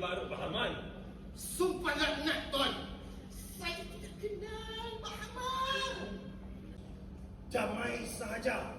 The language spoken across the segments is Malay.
Rahman. Sumpah laknat Tuan. Saya tidak kenal Pak Rahman. Damai sahaja.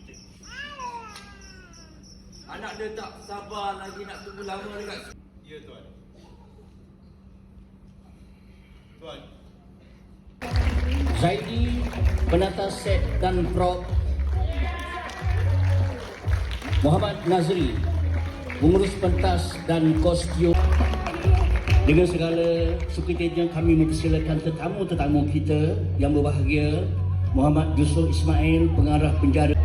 Anak dia tak sabar lagi nak tunggu lama dekat Ya, Tuan. Tuan. Zaidi, penata set dan prop Muhammad Nazri, pengurus pentas dan kostum dengan segala sukacitanya kami mempersilakan tetamu-tetamu kita yang berbahagia Muhammad Yusuf Ismail, pengarah penjara